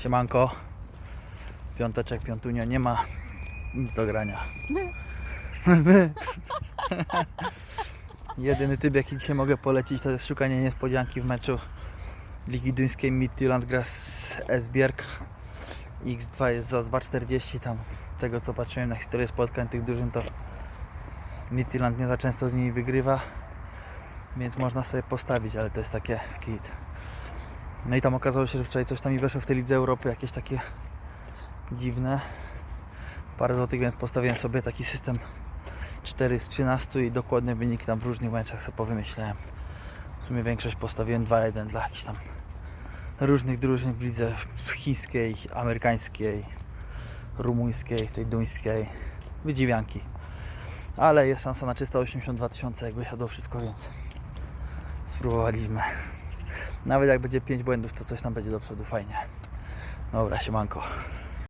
Siemanko. Piąteczek, piątunio, nie ma nic do grania. Jedyny typ jaki dzisiaj mogę polecić to jest szukanie niespodzianki w meczu Ligi Duńskiej Midtjylland gra z Esbjerg. X2 jest za 2,40 tam z tego co patrzyłem na historię spotkań tych drużyn to Midtjylland nie za często z nimi wygrywa więc można sobie postawić, ale to jest takie w kit. No i tam okazało się, że wczoraj coś tam mi weszło w tej Lidze Europy, jakieś takie dziwne. Parę złotych, więc postawiłem sobie taki system 4 z 13 i dokładne wyniki tam w różnych meczach sobie powymyślałem. W sumie większość postawiłem 2-1 dla jakichś tam różnych drużyn w lidze chińskiej, amerykańskiej, rumuńskiej, tej duńskiej, wydziwianki. Ale jest szansa na 382 tysiące, jakby siadło wszystko, więc spróbowaliśmy. Nawet jak będzie 5 błędów, to coś tam będzie do przodu fajnie. Dobra, siemanko.